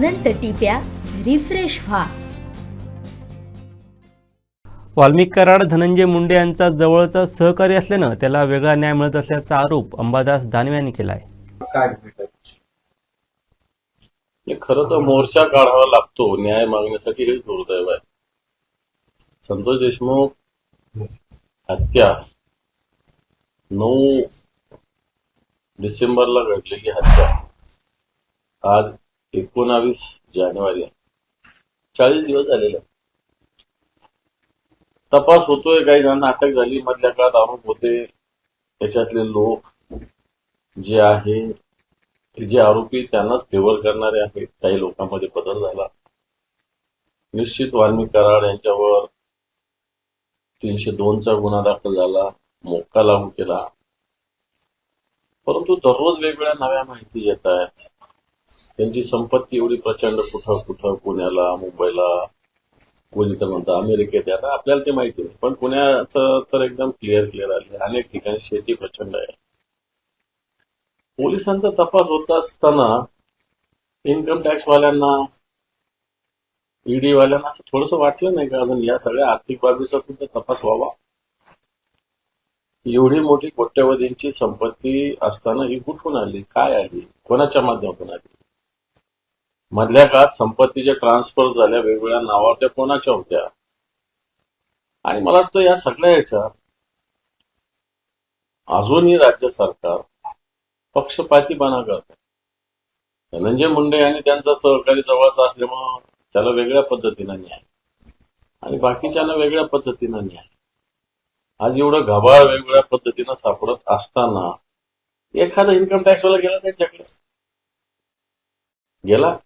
अनंत टिप्या refresh व्हा. वाल्मिक कराड धनंजय मुंडे यांचा जवळचा सहकारी असल्यानं त्याला वेगळा न्याय मिळत असल्याचा आरोप अंबादास दानवे यांनी केला आहे काय भूमिका आहे? हे खरं तर मोर्चा काढावा लागतो न्याय मागण्यासाठी हेच दुर्दैव आहे. संतोष देशमुख हत्या नऊ डिसेंबरला घडलेली हत्या. आज एकोणावीस जानेवारी चाळीस दिवस झालेले तपास होतोय काही जणांना अटक झाली मधल्या काळात आरोप होते. त्याच्यातले लोक जे आहे जे आरोपी त्यांनाच फेवर करणारे आहेत. काही लोकांमध्ये बदल झाला. निश्चित वाल्मिक कराड यांच्यावर तीनशे दोनचा गुन्हा दाखल झाला मोक्का लागू केला. परंतु दररोज वेगवेगळ्या नव्या माहिती येत आहेत. त्यांची संपत्ती एवढी प्रचंड कुठं कुठं पुण्याला मुंबईला कोणी तर म्हणतं अमेरिकेत आहे. आता आपल्याला ते माहिती नाही. पण पुण्याचं तर एकदम क्लिअर क्लिअर आले. अनेक ठिकाणी शेती प्रचंड आहे. पोलिसांचा तपास होत असताना इन्कम टॅक्स वाल्यांना वाल्यांना असं थोडस वाटलं नाही का अजून या सगळ्या आर्थिक बाबीचा सुद्धा तपास व्हावा? एवढी मोठी कोट्यवधींची संपत्ती असताना ही कुठून आली? काय आली? कोणाच्या माध्यमातून आली? मधल्या काळात संपत्तीच्या ट्रान्सफर झाल्या वेगवेगळ्या नावावर त्या कोणाच्या होत्या? आणि मला वाटतं या सगळ्या याच्यात अजूनही राज्य सरकार पक्षपातीपणा करत धनंजय मुंडे आणि त्यांचा सहकारी जवळचा असल्यामुळं त्याला वेगळ्या पद्धतीनं न्याय. आणि बाकीच्यांना वेगळ्या पद्धतीनं न्याय. आज एवढं घबाळ वेगवेगळ्या पद्धतीनं सापडत असताना एखादा इन्कम टॅक्सवाला गेला त्यांच्याकडे? गेला?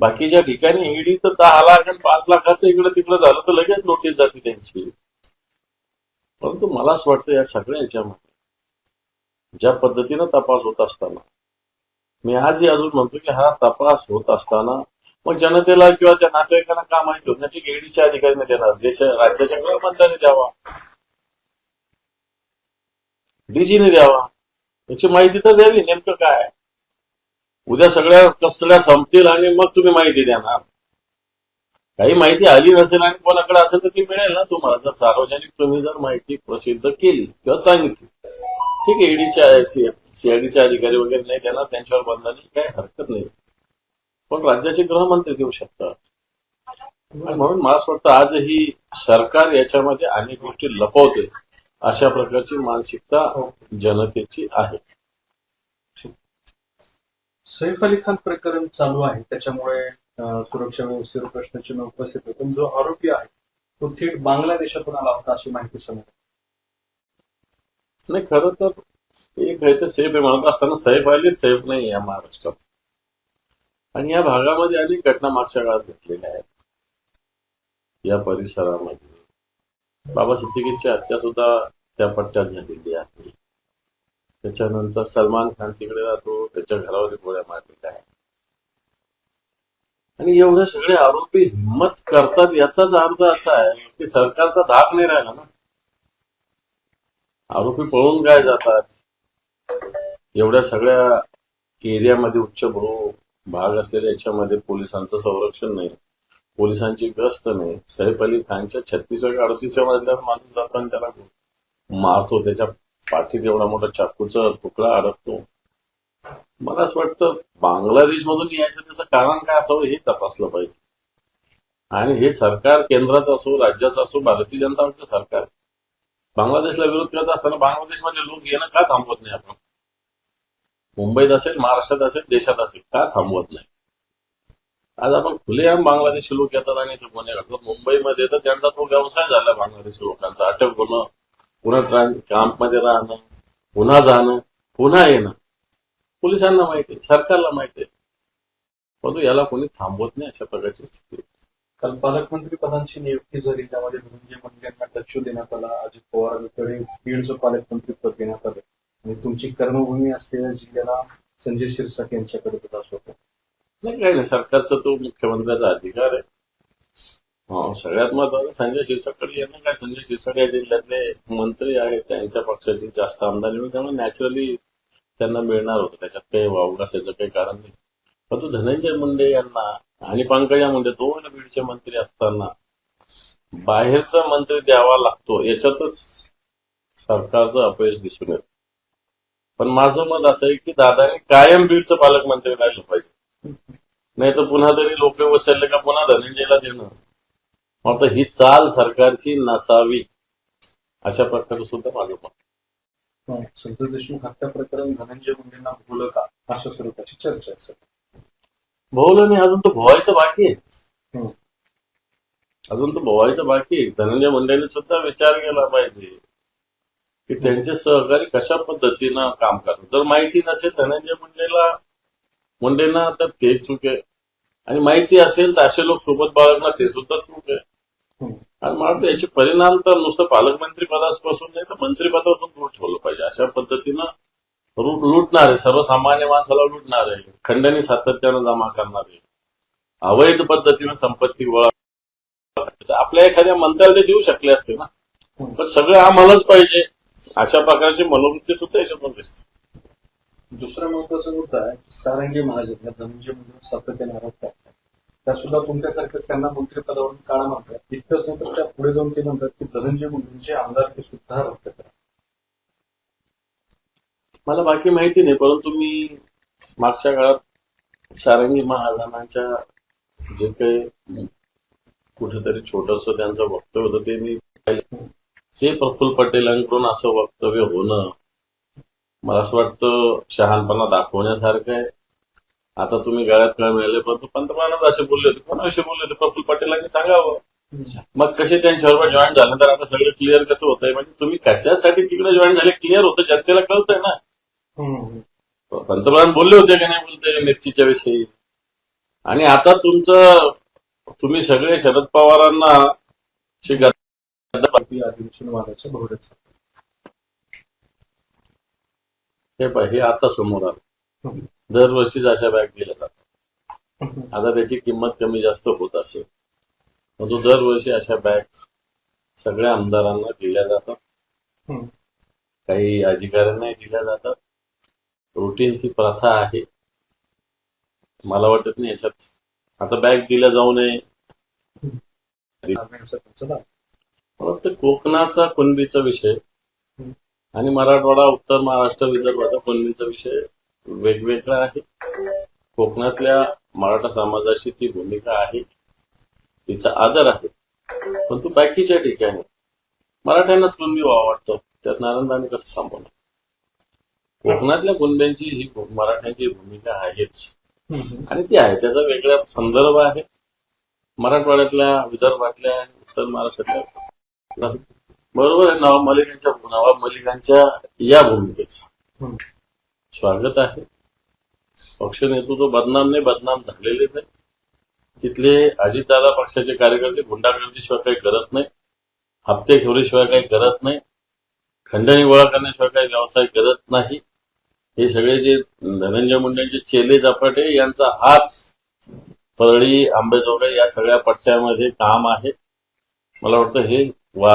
बाकीच्या ठिकाणी ईडी तर दहा लाख आणि पाच लाखाचं इकडे तिकडे झालं तर लगेच नोटीस जाते त्यांची. परंतु मला असं वाटतं या सगळ्या याच्यामध्ये ज्या पद्धतीनं तपास होत असताना मी आजही अजून म्हणतो की हा तपास होत असताना मग जनतेला किंवा त्या नातेवाईकांना का माहिती होत नाही. की ईडीच्या अधिकाऱ्यांनी देणार देश राज्याच्या गृहमंत्र्यांनी द्यावा. डीजीने द्यावा. याची माहिती तर द्यावी नेमकं काय? उद्या सगळ्या कस्टड्या संपतील आणि मग तुम्ही माहिती देणार. काही माहिती आली नसेल आणि कोणाकडे असेल तर ती मिळेल ना तुम्हाला. जर सार्वजनिक तुम्ही जर माहिती प्रसिद्ध केली किंवा सांगितली. ठीक आहे ईडीच्या सीआयडीचे अधिकारी वगैरे नाही देणार त्यांच्यावर बंधन काही हरकत नाही. पण राज्याचे गृहमंत्री देऊ शकतात. म्हणून मला असं वाटतं आजही सरकार याच्यामध्ये अनेक गोष्टी लपवते. अशा प्रकारची मानसिकता जनतेची आहे. सैफ अली खान प्रकरण चालू आहे. त्याच्यामुळे सुरक्षा व्यवस्थेवर प्रश्नचिन्ह उपस्थित होते. जो आरोपी आहे तो थेट बांगलादेशातून आला होता अशी माहिती समोर नाही खरं तर एक आहे तर सेफ आहे. म्हणत असताना सैफ अली सेफ नाही या महाराष्ट्रात. आणि या भागामध्ये अनेक घटना मागच्या काळात घेतलेल्या आहेत. या परिसरामध्ये. बाबा सिद्दीकीची हत्या सुद्धा त्या पट्ट्यात झालेली आहे. त्याच्यानंतर सलमान खान तिकडे राहतो त्याच्या घरावर गोळ्या मारलेल्या आहेत आणि एवढे सगळे आरोपी हिंमत करतात याचाच अर्थ असा आहे की सरकारचा धाक नाही राहिला ना. आरोपी पळून काय जातात? एवढ्या सगळ्या एरियामध्ये उच्चभ्रू भाग असलेल्या याच्यामध्ये पोलिसांचं संरक्षण नाही. पोलिसांची गस्त नाही. सैफ अली खानच्या छत्तीसव्या अडतीसव्या मजल्यावर माणूस जातो आणि त्याला मारतो त्याच्या पाठीत एवढा मोठा चाकूचा तुकडा अडकतो मला असं वाटतं बांगलादेश मधून यायचं त्याचं कारण काय असावं हे तपासलं पाहिजे. आणि हे सरकार केंद्राचं असो राज्याचं असो भारतीय जनता पक्ष सरकार. बांगलादेशला विरोध करत असताना बांगलादेशमधले लोक येणं का थांबवत नाही आपण? मुंबईत असेल महाराष्ट्रात असेल देशात असेल का थांबवत नाही? आज आपण खुलेआम बांगलादेशी लोक येतात आणि ते गुन्हे घडतात मुंबईमध्ये तर त्यांचा तो व्यवसाय झाला बांगलादेशी लोकांचा. अटक होणं पुन्हा कॅम्पमध्ये राहणं पुन्हा जाणं पुन्हा येणं. पोलिसांना माहिती आहे सरकारला माहिती आहे. परंतु याला कोणी थांबवत नाही अशा प्रकारची स्थिती. काल पालकमंत्री पदांची नियुक्ती झाली त्यामध्ये धनंजय मुंडे यांना डच्चू देण्यात आला अजित पवारांकडे बीडचं पालकमंत्री पद देण्यात आलं. आणि तुमची कर्मभूमी असलेल्या जिल्ह्याला संजय शिरसाट यांच्याकडे प्रदास होता. नाही काही नाही सरकारचा तो मुख्यमंत्र्याचा अधिकार आहे. सगळ्यात महत्वाचं संजय शिरसाटकडे यांना काय संजय शिरसाट या जिल्ह्यातले मंत्री आहेत त्यांच्या पक्षाची जास्त आमदारी होती त्यामुळे नॅचरली त्यांना मिळणार होतं. त्याच्यात काही वावगासायचं काही कारण नाही. परंतु धनंजय मुंडे यांना आणि पंकजा मुंडे दोन बीडचे मंत्री असताना बाहेरचा मंत्री द्यावा लागतो याच्यातच सरकारचं अपयश दिसून येत. पण माझं मत असं आहे की दादाने कायम बीडचं पालकमंत्री राहिलं पाहिजे. नाही तर पुन्हा तरी लोक वसरले का पुन्हा धनंजयला देणं? आता ही चाल सरकारची नसावी अशा प्रकारे सुद्धा माझं मत हं, संतोष देशमुख हत्या प्रकरण धनंजय मुंडेंना भोवलं का? अशा स्वरूपाची चर्चा आहे भोवलं नाही अजून तो भोवायचं बाकी आहे. हं. अजून तो भोवायचं बाकी आहे. धनंजय मुंडेने सुद्धा विचार केला पाहिजे की त्यांचे सहकारी कशा पद्धतीनं काम करतात. जर माहिती नसेल धनंजय मुंडेला मुंडेंना तर ते चूक आहे. आणि माहिती असेल तर असे लोक सोबत बाळगणं ते सुद्धा चूक आहे. आणि मला याचे परिणाम तर नुसतं पालकमंत्री पदापासून नाही तर मंत्रीपदापासून दूर ठेवलं पाहिजे. अशा पद्धतीनं लुटणार आहे सर्वसामान्य माणसाला लुटणार आहे खंडणी सातत्यानं जमा करणारे अवैध पद्धतीनं संपत्ती गोळा आपल्या एखाद्या मंत्र्याला ते देऊ शकले असते ना. पण सगळं आम्हालाच पाहिजे. अशा प्रकारची मनोवृत्ती सुद्धा याच्यातून दिसते. दुसरा महत्त्वाचा मुद्दा आहे सारंगी महाजन या धनंजय सातत्याने आरोप त्या सुद्धा तुमच्यासारखंच त्यांना मंत्रिपदावरून काढा म्हणतात. इतकंच नाही तर त्या पुढे जाऊन ते म्हणतात की धनंजय मुंडेंचे आमदारकी सुद्धा रद्द करा. मला बाकी माहिती नाही परंतु मी मागच्या काळात सारंगी महाजनांच्या जे काही कुठेतरी छोटस त्यांचं वक्तव्य होतं ते मी हे प्रफुल्ल पटेलांकडून असं वक्तव्य होणं मला असं वाटतं शहाणपणा दाखवण्यासारखं आहे. आता तुम्ही गळ्यात काय मिळाले परंतु पंतप्रधानच असे बोलले होते. कोणाशी बोलले होते? प्रफुल्ल पटेलांनी सांगावं. मग कसे त्यांच्याबरोबर जॉईन झाले? तर आता सगळं क्लिअर कसं होतंय? म्हणजे तुम्ही कशासाठी तिकडे जॉईन झाले? क्लिअर होतं. जनतेला कळतंय ना. पंतप्रधान बोलले होते की नाही बोलते? मिरचीच्या विषयी. आणि आता तुमचं तुम्ही सगळे शरद पवारांना अधिवेशन वादाच्या हे पाह- हे आता समोर आलं. दरवर्षीच अशा बॅग दिल्या जातात आता त्याची किंमत कमी जास्त होत असेल परंतु दरवर्षी अशा बॅग सगळ्या आमदारांना दिल्या जातात. काही अधिकाऱ्यांनाही दिल्या जातात रुटीन ती प्रथा आहे मला वाटत नाही याच्यात आता बॅग दिल्या जाऊ नये. मला वाटतं कोकणाचा कुणबीचा विषय. आणि मराठवाडा उत्तर महाराष्ट्र विदर्भाचा कुणबीचा विषय वेगवेगळा आहे कोकणातल्या मराठा समाजाची ती भूमिका आहे. तिचा आदर आहे. परंतु बाकीच्या ठिकाणी. मराठ्यांनाच कुणबी व्हावं वाटतं. त्यात नारायणदाने कसं थांबवलं? कोकणातल्या कुणब्यांची ही मराठ्यांची भूमिका आहेच. आणि ती आहे. त्याचा वेगळा संदर्भ आहे. मराठवाड्यातल्या विदर्भातल्या उत्तर महाराष्ट्रातल्या. बरोबर आहे. नवाब मलिकांच्या नवाब मलिकांच्या या भूमिकेचं. स्वागत आहे. पक्ष नेतृत्व बदनाम नाही बदनाम झालेले नाही. तिथले अजितदादा पक्षाचे कार्यकर्ते गुंडागर्दीशिवाय काही करत नाही. हप्ते ठेवल्याशिवाय काही करत नाही. खंडणी गोळा करण्याशिवाय काही व्यवसाय करत नाही. हे सगळे जे धनंजय मुंडेंचे चेले झपाटे यांचा हाच परळी आंबेजोगाई या सगळ्या पट्ट्यामध्ये काम आहे. मला वाटतं हे वा